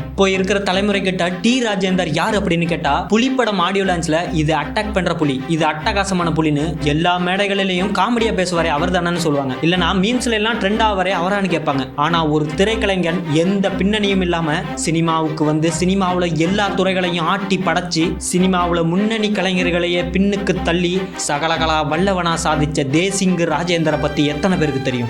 இப்போ இருக்கிற தலைமுறை கிட்ட டி ராஜேந்தர் யார் அப்படின்னு கேட்டா புலிப்படம் ஆடியோ லான்ச்ல இது அட்டாக் பண்ற புலி. இது அட்டகாசமான புலின்னு எல்லா மேடைகளிலையும் காமெடியா பேசுவாரே அவர் தானே சொல்லுவாங்க. இல்லனா மீன்ஸ்ல எல்லாம் ட்ரெண்ட் ஆவரே அவரான்னு கேட்பாங்க. ஆனா ஒரு திரைக்கலைஞன் எந்த பின்னணியும் இல்லாம சினிமாவுக்கு வந்து சினிமாவில் எல்லா துறைகளையும் ஆட்டி படைச்சு சினிமாவில் முன்னணி கலைஞர்களையே பின்னுக்கு தள்ளி சகலகலா வல்லவனா சாதிச்ச தேசிங்கு ராஜேந்தரை பத்தி எத்தனை பேருக்கு தெரியும்?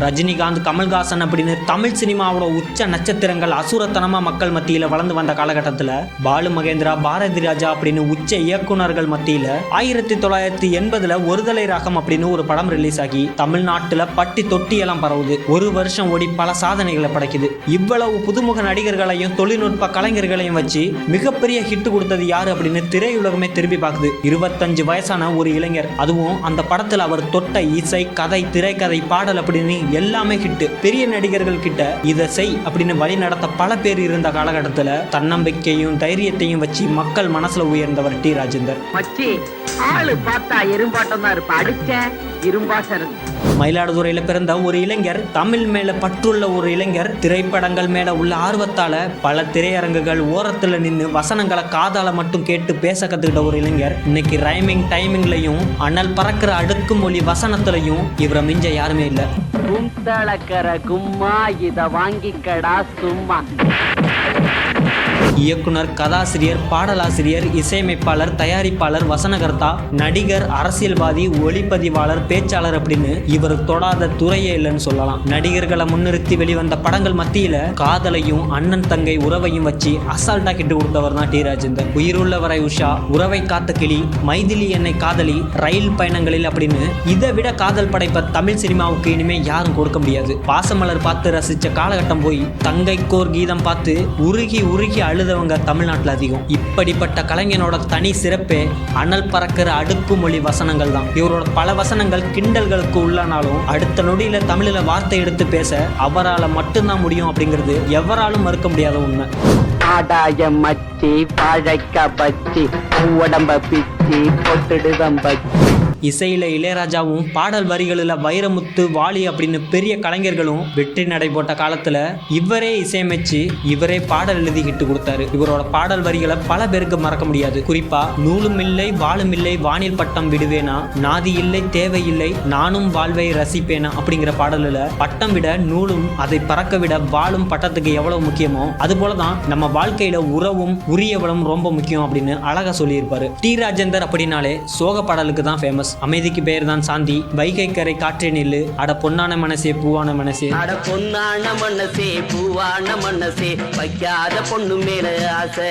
ரஜினிகாந்த் கமல்ஹாசன் அப்படின்னு தமிழ் சினிமாவோட உச்ச நட்சத்திரங்கள் அசுரத்தனமா மக்கள் மத்தியில வளர்ந்து வந்த காலகட்டத்துல பாலு மகேந்திரா பாரதி ராஜா அப்படின்னு உச்ச இயக்குனர்கள் மத்தியில ஆயிரத்தி தொள்ளாயிரத்தி எண்பதுல ஒருதலை ராகம் அப்படின்னு ஒரு படம் ரிலீஸ் ஆகி தமிழ்நாட்டுல பட்டி தொட்டி எல்லாம் பரவுது. ஒரு வருஷம் ஓடி பல சாதனைகளை படைக்குது. இவ்வளவு புதுமுக நடிகர்களையும் தொழில்நுட்ப கலைஞர்களையும் வச்சு மிகப்பெரிய ஹிட் கொடுத்தது யாரு அப்படின்னு திரையுலகமே திரும்பி பார்க்குது. இருபத்தஞ்சு வயசான ஒரு இளைஞர். அதுவும் அந்த படத்துல அவர் தொட்ட இசை கதை திரைக்கதை பாடல் அப்படின்னு எல்லாமே ஹிட் பெரிய நடிகர்கள் கிட்ட இதை செய் அப்படின்னு வழி நடத்த பல பேர் இருந்து காலகட்டத்துல தன்னம்பிக்கையும் தைரியத்தையும் வச்சு மக்கள் மனசுல உயர்ந்தவர் டி ராஜேந்தர். மச்சி ஆளு பார்த்தா எறும்பாட்டம் தான் இருப்ப. அடிச்ச இரும்பாசம் மயிலாடுதுறையில பிறந்த ஒரு இளைஞர் தமிழ் மேல பற்றுள்ள ஒரு இளைஞர் திரைப்படங்கள் மேல உள்ள ஆர்வத்தால பல திரையரங்குகள் ஓரத்துல நின்று வசனங்களை காதால மட்டும் கேட்டு பேச கத்துக்கிட்ட ஒரு இளைஞர். இன்னைக்கு ரைமிங் டைமிங்லையும் அனல் பறக்கிற அடுக்கு மொழி வசனத்திலையும் இவரை மிஞ்ச யாருமே இல்லை. கும்மா இத வாங்கிக்கடா சும்மா. you. இயக்குனர் கதாசிரியர் பாடலாசிரியர் இசையமைப்பாளர் தயாரிப்பாளர் வசனகர்த்தா நடிகர் அரசியல்வாதி ஒளிப்பதிவாளர் பேச்சாளர் அப்படின்னு இவர் தொடாத துறையே இல்லைன்னு சொல்லலாம். நடிகர்களை முன்னிறுத்தி வெளிவந்த படங்கள் மத்தியில காதலையும் அண்ணன் தங்கை உறவையும் வச்சு அசால்ட்டா கிட்டு கொடுத்தவர் தான் டி. ராஜேந்தர். உயிருள்ளவரை உஷா உறவை காத்த கிளி மைதிலி என்னை காதலி ரயில் பயணங்களில் அப்படின்னு இதை விட காதல் படைப்ப தமிழ் சினிமாவுக்கு இனிமே யாரும் கொடுக்க முடியாது. பாசமலர் பார்த்து ரசிச்ச காலகட்டம் போய் தங்கைக்கோர் கீதம் பார்த்து உருகி உருகி அழுதவங்க தமிழ்நாட்டில் அதிகம். இப்படிப்பட்ட கலைஞனோட தனி சிறப்பே அனல் பறக்கிற அடுக்குமொழி வசனங்கள் தான். இவரோட பல வசனங்கள் கிண்டல்களுக்கு உள்ளானாலும் அடுத்த நொடியில தமிழில் வார்த்தை எடுத்து பேச அவரால் மட்டும்தான் முடியும் அப்படிங்கிறது எவராலும் மறுக்க முடியாத உண்மை. ஆடாயம் மச்சி வாழைக்க பச்சி உடம்ப பிச்சி பொட்டுடுதம் பச்சி. இசையில இளையராஜாவும் பாடல் வரிகளில் வைரமுத்து வாலி அப்படின்னு பெரிய கலைஞர்களும் வெற்றி நடை போட்ட காலத்துல இவரே இசையமைச்சு இவரே பாடல் எழுதி ஹிட்டு கொடுத்தாரு. இவரோட பாடல் வரிகளை பல பேருக்கு மறக்க முடியாது. குறிப்பா நூலும் இல்லை வாழும் இல்லை வானில் பட்டம் விடுவேனா நாதி இல்லை தேவையில்லை நானும் வாழ்வை ரசிப்பேனா அப்படிங்கிற பாடலில் பட்டம் விட நூலும் அதை பறக்க விட வாழும் பட்டத்துக்கு எவ்வளவு முக்கியமோ அது போலதான் நம்ம வாழ்க்கையில உறவும் உரியவளும் ரொம்ப முக்கியம் அப்படின்னு அழகா சொல்லியிருப்பாரு. டி. ராஜேந்தர் அப்படின்னாலே சோக பாடலுக்கு தான் ஃபேமஸ் அமைதிக்கு பெயர் தான் சாந்தி. வைகை கரை காற்றே நில்லு. அட பொன்னான மனசே பூவான மனசே. அட பொன்னான மனசே பூவான மனசே. வைக்காத பொண்ணு மேல ஆசை.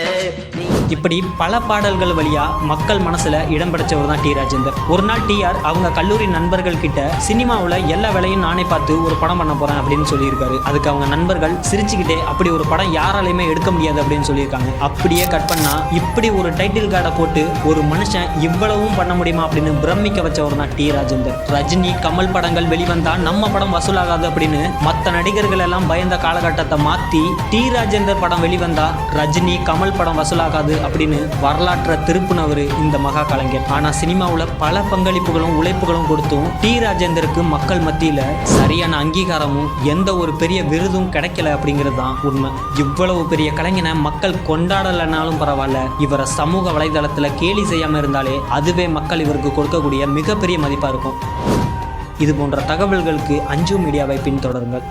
நீ இப்படி பல பாடல்கள் வழியா மக்கள் மனசுல இடம் பிடிச்சவர் தான் டி. ராஜேந்தர். ஒரு நாள் டிஆர் அவங்க கல்லூரி நண்பர்கள் கிட்ட சினிமாவுல எல்லா வேலையும் நானே பார்த்து ஒரு படம் பண்ண போறேன் அப்படின்னு சொல்லியிருக்காரு. அதுக்கு அவங்க நண்பர்கள் சிரிச்சுக்கிட்டே அப்படி ஒரு படம் யாராலையுமே எடுக்க முடியாது அப்படின்னு சொல்லியிருக்காங்க. அப்படியே கட் பண்ணா இப்படி ஒரு டைட்டில் கார்டை போட்டு ஒரு மனுஷன் இவ்வளவும் பண்ண முடியுமா அப்படின்னு பிரமிக்க வச்சவர் தான் டி ராஜேந்தர். ரஜினி கமல் படங்கள் வெளிவந்தா நம்ம படம் வசூலாகாது அப்படின்னு மற்ற நடிகர்கள் எல்லாம் பயந்த காலகட்டத்தை மாத்தி டி ராஜேந்தர் படம் வெளிவந்தா ரஜினி கமல் படம் வசூலாகாது அப்படின்னு வரலாற்றை திருப்புனவர் இந்த மகா கலைஞர். ஆனா சினிமாவுல பல பங்களிப்புகளும் உழைப்புகளும் கொடுத்தும் டி ராஜேந்தருக்கு மக்கள் மத்தியில சரியான அங்கீகாரமும் எந்த ஒரு பெரிய விருதும் கிடைக்கல அப்படிங்கிறது தான் உண்மை. இவ்வளவு பெரிய கலைஞனை மக்கள் கொண்டாடலைனாலும் பரவாயில்ல. இவரை சமூக வலைதளத்துல கேலி செய்யாம இருந்தாலே அதுவே மக்கள் இவருக்கு கொடுக்கக்கூடிய மிகப்பெரிய மதிப்பாக இருக்கும். இது போன்ற தகவல்களுக்கு அஞ்சு மீடியாவை பின்தொடருங்கள்.